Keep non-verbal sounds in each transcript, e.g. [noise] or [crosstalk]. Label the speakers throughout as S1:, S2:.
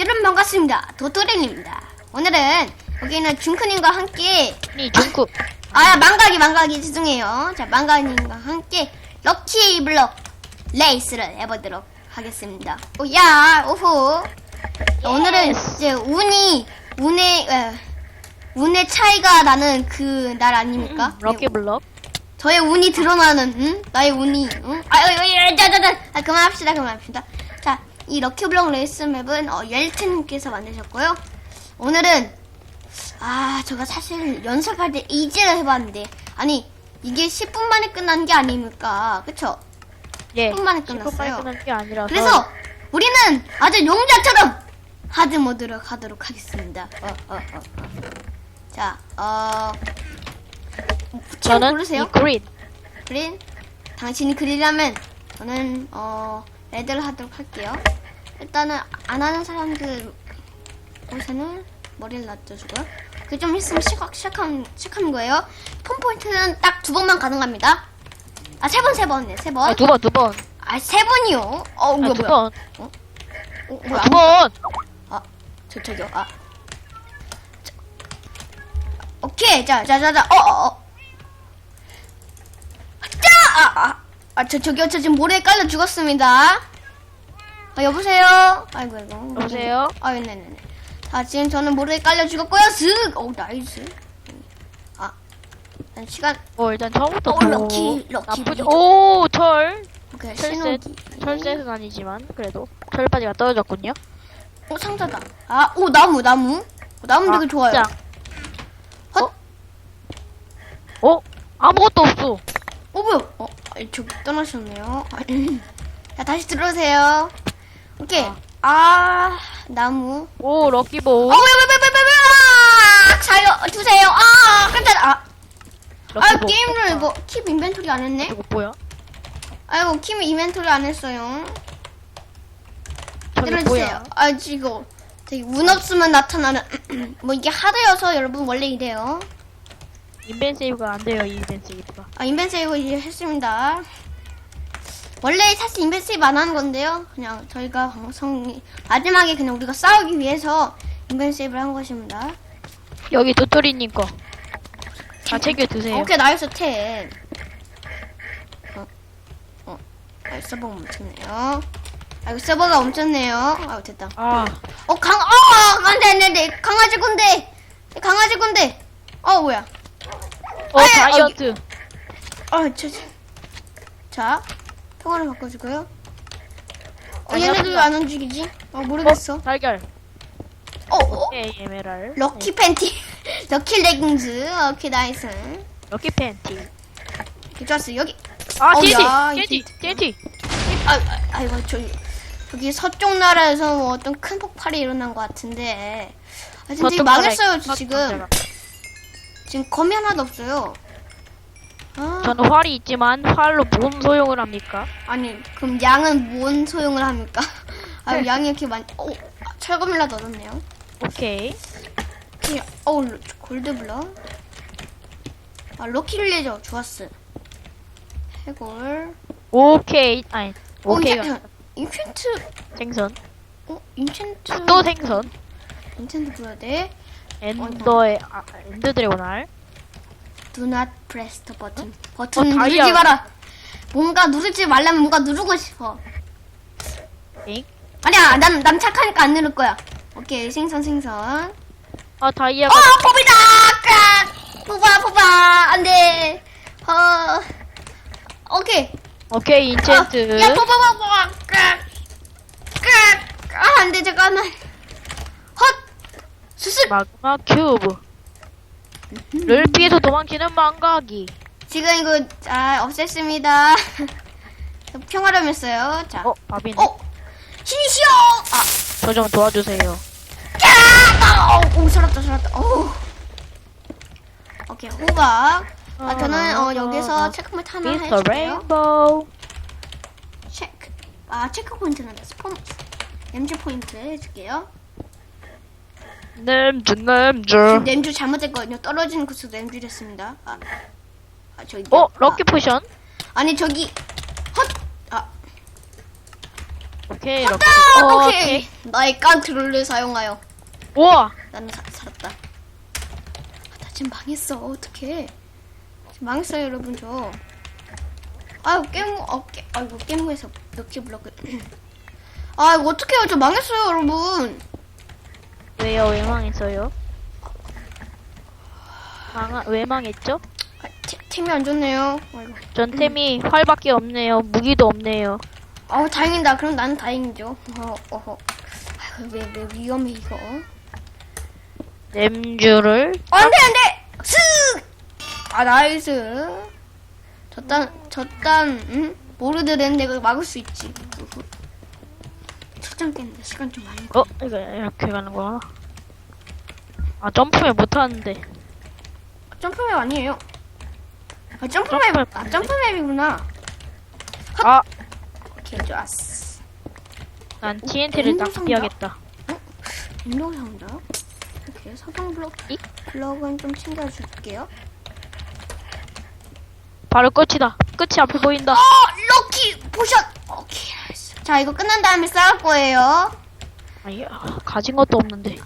S1: 여러분 반갑습니다. 도토리입니다. 오늘은 여기는 중크님과 함께
S2: 니 중국
S1: 아 망가기 망가기 죄송해요. 자 망가기님과 함께 럭키 블럭 레이스를 해보도록 하겠습니다. 오야 오호. 오늘은 이제 운이 운의 에, 운의 차이가 나는 그 날 아닙니까?
S2: 럭키 블럭
S1: 저의 운이 드러나는 응? 나의 운이 응? 아유 자자자 아, 그만합시다 그만합시다 자 이 럭키블럭 레이스 맵은 어, 옐트님께서 만드셨고요. 오늘은 아 제가 사실 연습할 때 이지를 해봤는데 아니 이게 10분 만에 끝난 게 아닙니까? 그쵸?
S2: 예
S1: 10분 만에
S2: 10분
S1: 끝났어요.
S2: 끝난 게 아니라서.
S1: 그래서 우리는 아주 용자처럼 하드 모드로 가도록 하겠습니다. 어, 어, 어, 어. 자 어...
S2: 저는
S1: 고르세요?
S2: 이 그린.
S1: 그린? 당신이 그리라면 저는 어 레드를 하도록 할게요. 일단은 안 하는 사람들 옷에는 머리를 놔둬주고요. 그좀 있으면 시각 시작한 시작하는 거예요. 폰 포인트는 딱 두 번만 가능합니다. 아 세 번 세 번 네 세 번.
S2: 아, 두 번 두 번
S1: 아 세 번이요. 어
S2: 아,
S1: 뭐야
S2: 두
S1: 뭐야.
S2: 번.
S1: 어, 뭐야?
S2: 아, 두 번.
S1: 저 저기요. 아. 자, 오케이. 자, 자, 자, 자. 어, 어, 어. 자! 아, 아. 아, 저 저기요. 저 지금 모래에 깔려 죽었습니다. 아, 여보세요? 아이고, 아이고.
S2: 여보세요?
S1: 아, 네, 네, 네. 자, 지금 저는 모래에 깔려 죽었고요. 슥! 오, 나이스. 아. 난 시간
S2: 어 일단 처음부터
S1: 어,
S2: 더
S1: 럭키, 럭키
S2: 나쁘지.
S1: 리더.
S2: 오철
S1: 오케이.
S2: 철셋
S1: 신호기.
S2: 철셋은 아니지만 그래도 철바지가 떨어졌군요.
S1: 오, 상자다. 아, 오, 나무, 나무. 오, 나무 되게 좋아요.
S2: 자.
S1: 헛.
S2: 어 아무것도 없어.
S1: 어 뭐야? 어, 아니, 저기 떠나셨네요. [laughs] 자 다시 들어오세요. 오케이.
S2: 아.
S1: 아, 나무.
S2: 오 럭키보.
S1: 어, 왜, 왜, 왜, 왜, 왜, 왜, 아, 살려 주세요. 아, 깜짝. 아, 아,
S2: 럭키보.
S1: 게임을 이거 킵 인벤토리 안 했네.
S2: 이거 뭐야?
S1: 아이고, 킵 인벤토리 안 했어요.
S2: 저게
S1: 들어주세요. 아, 지금 되게 운 없으면 나타나는 [clears throat] 뭐 이게 하드여서 여러분 원래 이래요.
S2: 인벤 세이브가 안 돼요 이 인벤 세이브가.
S1: 아, 인벤 세이브 이제 했습니다. 원래 사실 인벤 세이브 안 하는 건데요. 그냥 저희가 방송이 마지막에 그냥 우리가 싸우기 위해서 인벤 세이브를 한 것입니다.
S2: 여기 도토리님 거. 다 챙겨 드세요.
S1: 오케이, 나이스 템. 어, 어, 아, 서버가 멈췄네요. 아, 이거 서버가 멈췄네요. 아, 됐다.
S2: 아
S1: 어, 강, 어, 안 돼, 안 돼, 안 돼. 강아지 군대. 강아지 군대. 어, 뭐야.
S2: 어,
S1: 아이,
S2: 다이어트.
S1: 아, 저, 저. 자, 통화를 바꿔주고요. 어,
S2: 아니,
S1: 얘네들
S2: 아프다.
S1: 안 움직이지? 어, 모르겠어.
S2: 어, 달걀.
S1: 어, 어?
S2: 오케이, 에메랄.
S1: 럭키 팬티. [laughs] 럭키 레깅스. 오케이, 나이스.
S2: 네, 럭키 팬티.
S1: 오케이, 좋았어. 여기.
S2: 아,
S1: 어,
S2: TNT!
S1: 야,
S2: TNT!
S1: 이게-
S2: TNT!
S1: 아, 아, 아이고, 저기. 저기 서쪽 나라에서 뭐 어떤 큰 폭발이 일어난 것 같은데. 아, 진짜 이거 망했어요, 저 지금. 지금 검이 하나도 없어요. 아,
S2: 저는 활이 있지만 활로 뭔 소용을 합니까?
S1: 아니, 그럼 양은 뭔 소용을 합니까? [laughs] 아,
S2: 네.
S1: 양이 이렇게 많이, 어, 철검이라도 얻었네요.
S2: 오케이.
S1: 오케이. 어우, 로- 골드블럭. 아, 럭키릴레저. 좋았어. 해골.
S2: 오케이. 아니,
S1: 어,
S2: 오케이가
S1: 야, 야, 인챈트.
S2: 생선.
S1: 어, 인챈트.
S2: 또 생선.
S1: 인챈트 줘야 돼.
S2: 엔더의, 아, 엔더 드래곤 알.
S1: Do not press the button. 버튼
S2: 어,
S1: 누르지
S2: 다이아.
S1: 마라. 뭔가 누르지 말라면 뭔가 누르고 싶어.
S2: 엥?
S1: 아니야, 난, 난 착하니까 안 누를 거야. 오케이, 생선, 생선.
S2: 아,
S1: 어,
S2: 다이아가.
S1: 포비다! 깍! 뽑아, 뽑아! 안 돼. 어, 오케이.
S2: 오케이, 인챈트.
S1: 어, 야, 뽑아, 뽑아! 깍! 깍! 아, 안 돼, 잠깐만. 헛! 수습!
S2: 마그마 큐브. 를 피해서 도망치는 망가기.
S1: 지금 이거, 자, 없앴습니다. [laughs] 평화로움했어요. 자.
S2: 어, 밥이네.
S1: 어! 신이시여! 아,
S2: 저 좀 도와주세요.
S1: 야! 어, 오, 살았다, 살았다. 오. 오케이, 호박. 아, 저는 어, 여기서 체크포인트 하나
S2: 미스터
S1: 해줄게요.
S2: 레인보우.
S1: 체크. 아, 체크포인트는 스폰. 냄주 포인트 해줄게요.
S2: 냄주, 냄주.
S1: 냄주 잘못했거든요. 떨어지는 구수 냄주 됐습니다. 아, 아 저기.
S2: 어, 럭키 포션.
S1: 아, 아니 저기 헛. 아,
S2: 오케이 이렇게.
S1: 아,
S2: 어,
S1: 오케이. 나의 깡트롤을 사용하여
S2: 우와.
S1: 나는 사, 살았다. 아, 나 지금 망했어. 어떡해. 지금 망했어요, 여러분, 저. 아유, 게임, 어, 게, 아이고, 게임에서 몇개 블럭을. 아, 이거 어떡해요. 저 망했어요, 여러분.
S2: 왜요? 왜 망했어요? 망, 왜 망했죠?
S1: 아, 템- 템이 안 좋네요. 아이고.
S2: 전 템이 활밖에 없네요. 무기도 없네요.
S1: 아우, 다행이다. 그럼 나는 다행이죠. 어, 어허. 아이고, 왜, 왜 위험해, 이거.
S2: 냄주를
S1: 안 돼, 안 돼! 슥! 아, 나이스. 저딴, 저딴, 응? 모르드는 내가 막을 수 있지. 우후. 철장 깼는데 시간 좀 많이
S2: 걸어 이거 이렇게 가는 거야? 아 점프를 못 하는데.
S1: 점프맵 아니에요. 아, 점프맵,
S2: 점프맵
S1: 아, 점프맵이구나.
S2: 아,
S1: 오케이, 좋았어.
S2: 난 TNT를
S1: 음,
S2: 낭비하겠다.
S1: 운동상자. 오케이, 석영 블록,
S2: 이?
S1: 블록은 좀 챙겨줄게요.
S2: 바로 끝이다. 끝이 앞에 보인다.
S1: 어, 럭키 포션! 자, 이거 끝난 다음에 싸울 거예요.
S2: 아야 가진 것도 없는데.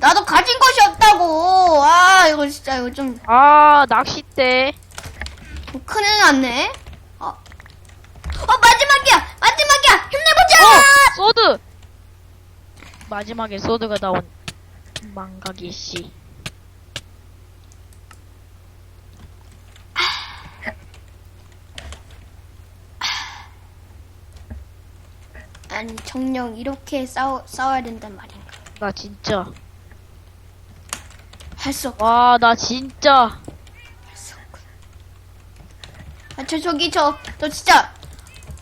S1: 나도 가진 것이 없다고. 아, 이거 진짜, 이거 좀,
S2: 아 낚싯대.
S1: 큰일 났네. 어, 어 마지막이야! 마지막이야! 힘내보자!
S2: 어 소드. 마지막에 소드가 나온 망가기 씨.
S1: 아니, 정령 이렇게 싸워, 싸워야 된단 말인가.
S2: 나 진짜.
S1: 할 수 없고,
S2: 와나 진짜.
S1: 할수 없고. 아, 저, 저기, 저, 저 진짜,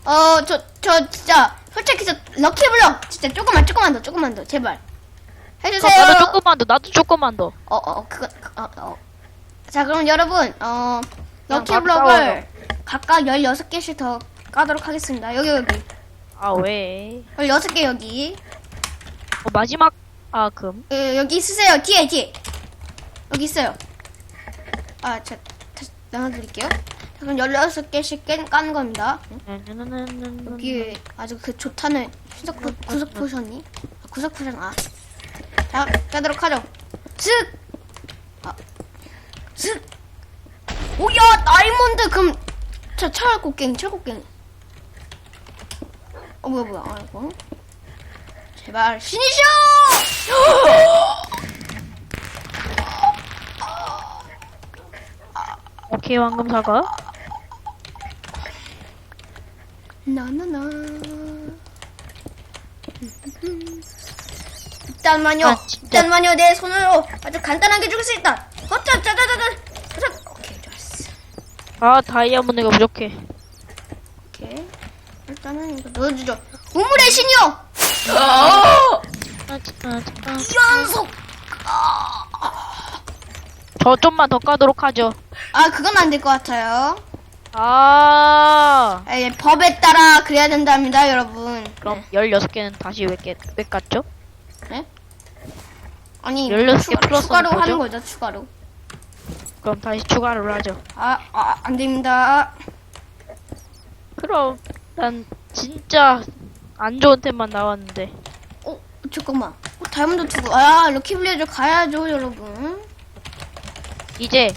S1: 어, 저, 저 진짜, 솔직히 저, 럭키블럭! 진짜 조금만, 조금만 더, 조금만 더, 제발. 해주세요!
S2: 나도 조금만 더. 나도 조금만 더.
S1: 어, 어, 그거, 그, 어, 어. 자, 그럼 여러분, 어,
S2: 그냥
S1: 럭키블럭을 각각 16개씩 더 까도록 하겠습니다. 여기, 여기.
S2: 아 왜?
S1: 16개 여기.
S2: 어, 마지막 아 금.
S1: 어, 여기 있으세요. 뒤에, 뒤에. 여기 있어요. 아, 자, 다시 나눠드릴게요. 자, 그럼 16개씩 깐, 까는 겁니다. 응? 여기 아주 그 좋다는 포- 구석 포션이. 아, 구석 포션, 아. 자, 까도록 하죠. 슥! 아, 슥! 오야, 다이몬드! 그럼, 저 철곡갱이, 철곡갱이. 어, 뭐야, 뭐야, 아이고. 제발, 신이시여! [gasps]
S2: 오케이 황금 사과.
S1: 나나나. 일단만요.
S2: 아, 진짜.
S1: 일단만요. 내 손으로 아주 간단하게 죽을 수 있다. 어쩌 짜자자자. 짜자. 오케이 좋았어.
S2: 아 다이아몬드가 부족해.
S1: 일단은 이거 넣어주죠. 우물의 신이요.
S2: 아, 아, 아.
S1: 연속.
S2: 저 좀만 더 까도록 하죠.
S1: 아 그건 안 될 것 같아요.
S2: 아
S1: 아, 예, 법에 따라 그래야 된답니다, 여러분.
S2: 그럼 16개는 다시 왜, 깼, 왜 깠죠?
S1: 네? 아니
S2: 16개
S1: 추가,
S2: 플러스는
S1: 추가로
S2: 뭐죠?
S1: 하는 거죠, 추가로.
S2: 그럼 다시 추가를 하죠.
S1: 아, 아, 안 됩니다.
S2: 그럼 난 진짜 안 좋은 템만 나왔는데
S1: 어, 잠깐만. 어, 다이아몬드 두고. 아, 럭키블레이저 가야죠, 여러분.
S2: 이제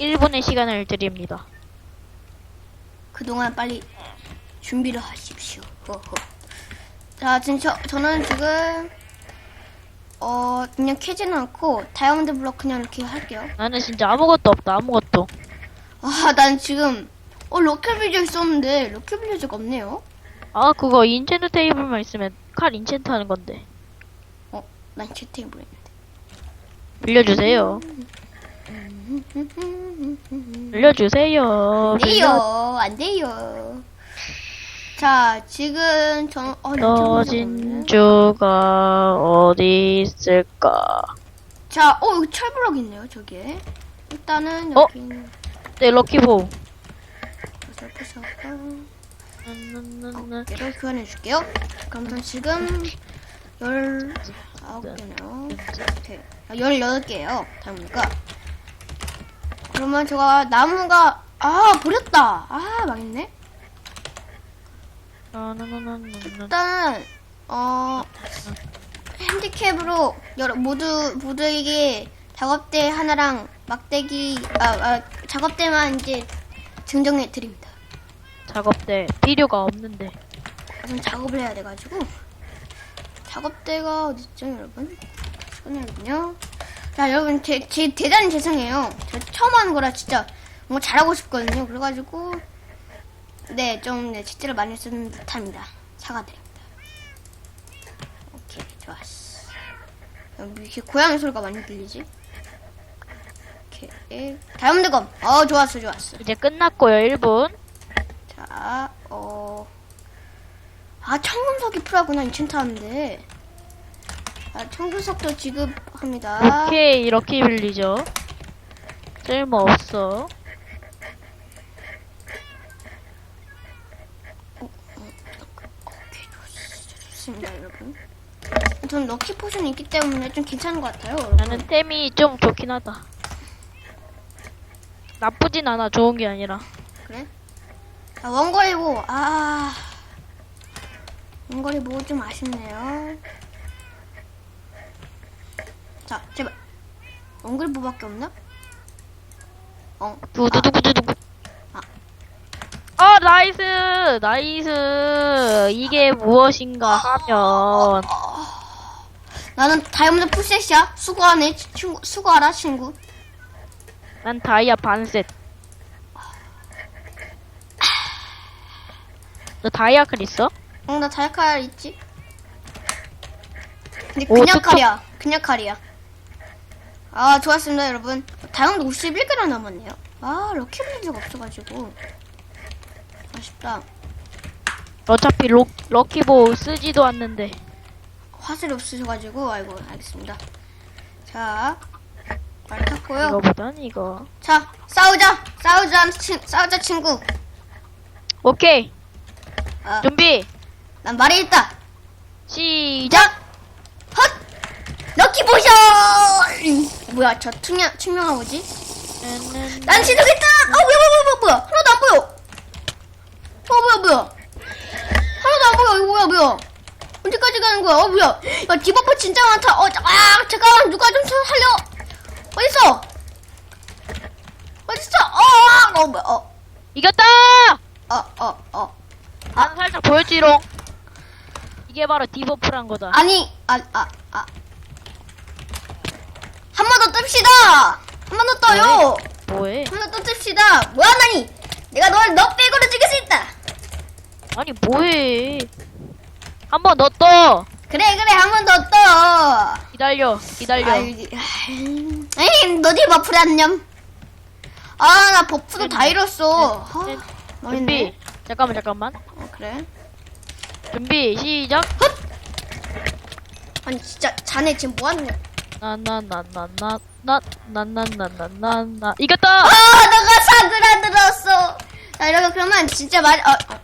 S2: 1분의 시간을 드립니다.
S1: 그동안 빨리 준비를 하십시오. 허허. 자, 지금 저, 저는 지금, 어, 그냥 캐지는 않고, 다이아몬드 블럭 그냥 이렇게 할게요.
S2: 나는 진짜 아무것도 없다 아무것도.
S1: 아, 난 지금, 어, 럭키블레이저 있었는데, 럭키블레이저가 없네요.
S2: 아 그거 인챈트 테이블만 있으면 칼 인챈트 하는 건데
S1: 어, 난 채팅을 했는데.
S2: 빌려주세요. 빌려주세요.
S1: 돼요, 안 돼요. 자, 지금 저, 어,
S2: 너
S1: 럭키블레이저가 없네.
S2: 진주가 어디 있을까?
S1: 자, 어, 여기 철블럭 있네요, 저기에. 일단은
S2: 어?
S1: 여기
S2: 네 럭키보.
S1: 어깨를 교환해 줄게요. 그럼 전 지금 19개네요. 오케이. 아, 18개예요. 다음이니까. 그러면 제가 나무가 아, 버렸다. 아, 망했네. 일단은 어 핸디캡으로 여러 모두 모두에게 작업대 하나랑 막대기 아, 아 작업대만 이제 증정해 드립니다.
S2: 작업대 필요가 없는데.
S1: 우선 작업을 해야 돼가지고 작업대가 어딨죠 여러분? 잠깐만요. 자 여러분 제, 제 대단히 죄송해요. 저 처음 하는 거라 진짜 뭔가 잘하고 싶거든요. 그래가지고 네좀 네, 제대로 많이 쓰는 듯합니다. 사과드립니다. 오케이 좋았어. 여기 이렇게 고양이 소리가 많이 들리지? 오케이 다음 대검. 어 좋았어 좋았어.
S2: 이제 끝났고요. 1분.
S1: 자, 어. 아, 청금석이 인챈트 하는데. 아, 청금석도 지급합니다.
S2: 오케이 이렇게 빌리죠. 쓸모 없어.
S1: 좋습니다, 여러분. 전 럭키 포션이 있기 때문에 좀 괜찮은 것 같아요, 여러분.
S2: 나는 템이 좀 좋긴 하다. 나쁘진 않아. 좋은 게 아니라.
S1: 그래? 자, 원거리 보, 아. 원거리 보좀 아쉽네요. 자, 제발. 원거리 보밖에 없나? 어,
S2: 두두두두두두.
S1: 아.
S2: 어 나이스 나이스 이게 무엇인가 하면
S1: 나는 다이아몬드 풀셋이야. 수고하네, 치- 친구. 수고하라, 친구.
S2: 난 다이아 반셋. 다이아 클 있어?
S1: 어, 나 다이칼 있지? 근데
S2: 오,
S1: 그냥
S2: 툭툭.
S1: 칼이야. 그냥 칼이야. 아, 좋았습니다, 여러분. 다이아몬드 51개나 남았네요. 아, 럭키 블리즈가 없어가지고. 아쉽다.
S2: 어차피 로, 럭키보 쓰지도 않는데.
S1: 화살이 없으셔가지고, 아이고, 알겠습니다. 자, 말 탔고요.
S2: 이거보단 이거.
S1: 자, 싸우자! 싸우자, 친, 싸우자, 친구.
S2: 오케이
S1: 아,
S2: 준비
S1: 난 말이 있다.
S2: 시작.
S1: 헛! 럭키 포션! 뭐야, 저 투명, 투명한 뭐지? 난 지도겠다! 어, 뭐야, 뭐야, 뭐야, 뭐야. 하나도 안 보여! 어, 뭐야, 뭐야. 하나도 안 보여, 이거 뭐야, 뭐야. 언제까지 가는 거야? 어, 뭐야. 야, 디버프 진짜 많다. 어, 자, 아, 잠깐만, 누가 좀 저- 살려. 어딨어? 어딨어? 어, 어, 어, 뭐야, 어,
S2: 이겼다.
S1: 어, 어, 어.
S2: 나는 살짝 보여지롱. 이게 바로 디버프란 거다.
S1: 아니, 아, 아, 아. 한 번 더 뜹시다! 한 번 더 떠요!
S2: 뭐해?
S1: 한 번 더 뜹시다! 뭐하나니? 내가 널너 빼고는 죽일 수 있다!
S2: 아니 뭐해? 한 번 더 떠.
S1: 그래, 그래, 한 번 더 떠!
S2: 기다려 기다려.
S1: 아이, 에이, 너디 안 냠. 아, 나 버프도 다 잃었어. 아,
S2: 네.
S1: 망했네.
S2: 준비. 잠깐만 잠깐만.
S1: 어, 그래.
S2: 준비 시작.
S1: 아니, 진짜, 자네 지금 뭐 하는 거야?
S2: 나나나나나나나나나나나 이겼다.
S1: 아, 너가 사그라들었어! 자, 이렇게 그러면 진짜 마, 어, 어,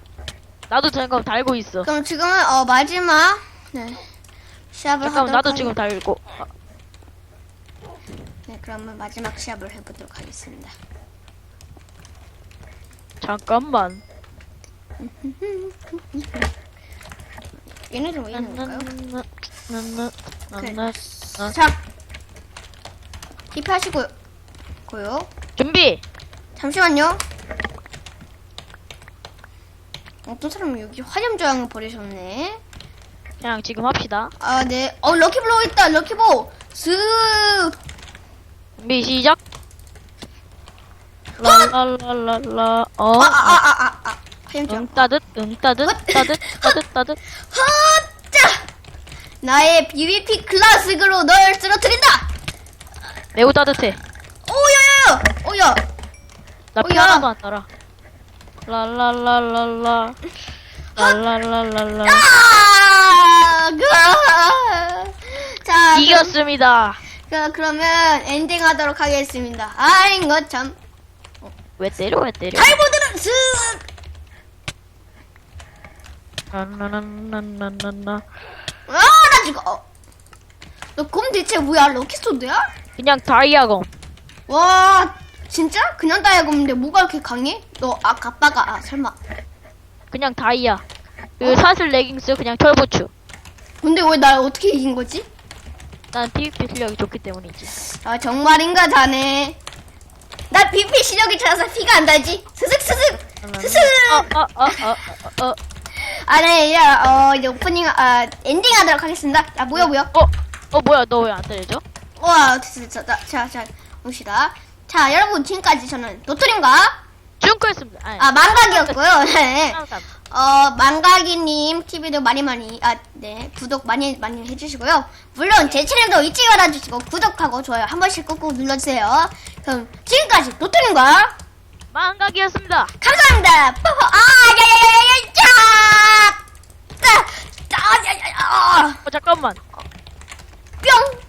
S2: 나도 잠깐 달고 있어.
S1: 그럼 지금은, 어, 마지막, 네. 시합을
S2: 잠깐만
S1: 하도록
S2: 나도
S1: 하겠-
S2: 지금 달고. 아,
S1: 네, 그러면 마지막 시합을 해보도록 하겠습니다.
S2: 잠깐만.
S1: 얘네들 왜 있는 걸까요?
S2: 나나나나나나
S1: 자, 힙하시고, 고요.
S2: 준비.
S1: 잠시만요. 어떤 사람이 여기 화염 조항을 버리셨네.
S2: 그냥 지금 합시다.
S1: 아, 네. 어, 럭키블로우 있다, 럭키보! 슥!
S2: 준비 시작. 라라라라라. 어.
S1: 아, 아, 아, 아, 아, 아. 화염 조항.
S2: 응 따듯 응 따듯 따듯 따듯 따듯.
S1: 허짜! 나의 BBP 클라식으로 널 쓰러뜨린다!
S2: 매우 따뜻해.
S1: 오야야야! 오야!
S2: 나
S1: 어,
S2: 피
S1: 야.
S2: 하나도 안 따라. 랄랄랄랄라. 랄랄랄랄라.
S1: 아! 그, 자,
S2: 이겼습니다.
S1: 그, 그러면 엔딩 하도록 하겠습니다. 아잉, 거 참.
S2: 왜 때려 왜 때려?
S1: 탈보드는 슥!
S2: 랄랄랄랄랄라.
S1: 아, 나 죽어. 너검 대체 뭐야? 럭키소드야?
S2: 그냥 다이아검.
S1: 와, 진짜? 그냥 다이아검인데 뭐가 이렇게 강해? 너, 아, 가빠가, 아, 설마.
S2: 그냥 다이아. 그 사슬 레깅스 그냥 철부츠.
S1: 근데 왜 날 어떻게 이긴 거지?
S2: 난 PVP 실력이 좋기 때문이지.
S1: 아 정말인가 자네. 나 BP 시력이 좋아서 피가 안 나지. 스슥 스슥 스슥.
S2: 어, 어, 어, 어, 어, 어,
S1: 아, 네, 야, 어, 이제 오프닝, 아, 엔딩 하도록 하겠습니다. 야, 뭐야, 뭐야?
S2: 어, 어, 뭐야, 너 왜 안 때려져?
S1: 와, 됐어, 됐어. 자, 자, 자, 봅시다. 자, 여러분, 지금까지 저는?
S2: 중크했습니다. 아니,
S1: 아, 망각이었고요. [laughs] 네. 어, 망각이님 TV도 많이 많이, 아, 네, 구독 많이 많이 해주시고요. 물론 제 채널도 잊지 말아주시고, 구독하고 좋아요 한 번씩 꾹꾹 눌러주세요. 그럼 지금까지 도토리인가?
S2: 망각이었습니다.
S1: 감사합니다. 뽀뽀. 아, 야야야야야, 짜! 짜! 짜! 야야야!
S2: 어, 잠깐만.
S1: 뿅!